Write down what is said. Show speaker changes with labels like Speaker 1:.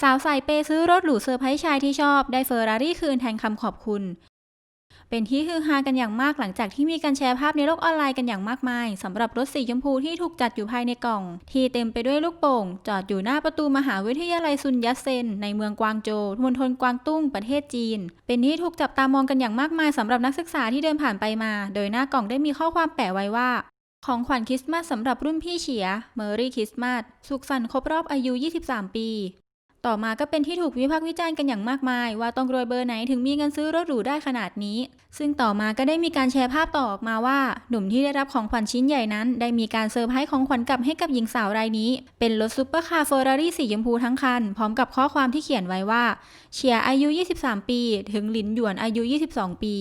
Speaker 1: สาวใส่เปซื้อรถหรูเซอร์ไพรส์ชายที่ชอบได้เฟอร์รารี่คืนแทนคำขอบคุณ เป็นที่ฮือฮากันอย่างมากหลังจากที่มีการแชร์ภาพในโลกออนไลน์กันอย่างมากมายสำหรับรถสีชมพูที่ถูกจัดอยู่ภายในกล่อง ที่เต็มไปด้วยลูกโป่ง จอดอยู่หน้าประตูมหาวิทยาลัยซุนยัตเซน ในเมืองกวางโจวมณฑลกวางตุ้งประเทศจีน เป็นที่ถูกจับตามองกันอย่างมากมายสำหรับนักศึกษาที่เดินผ่านไปมา โดยหน้ากล่องได้มีข้อความแปะไว้ว่าของขวัญคริสต์มาสสำหรับรุ่นพี่เฉียเมอรี่คริสต์มาสสุขสันต์ครบรอบอายุ 23 ปี ต่อมาก็เป็นที่ถูกวิพากษ์วิจารณ์กันอย่างมากมาย ว่าต้องรวยเบอร์ไหนถึงมีเงินซื้อรถหรูได้ขนาดนี้ ซึ่งต่อมาก็ได้มีการแชร์ภาพต่อออกมาว่า หนุ่มที่ได้รับของขวัญชิ้นใหญ่นั้น ได้มีการเซอร์ไพรส์ของขวัญกลับให้กับหญิงสาวรายนี้ เป็นรถซุปเปอร์คาร์เฟอร์รารี่สีชมพูทั้งคัน พร้อมกับข้อความที่เขียนไว้ว่า เชียร์อายุ 23 ปี ถึงหลินหยวนอายุ 22 ปี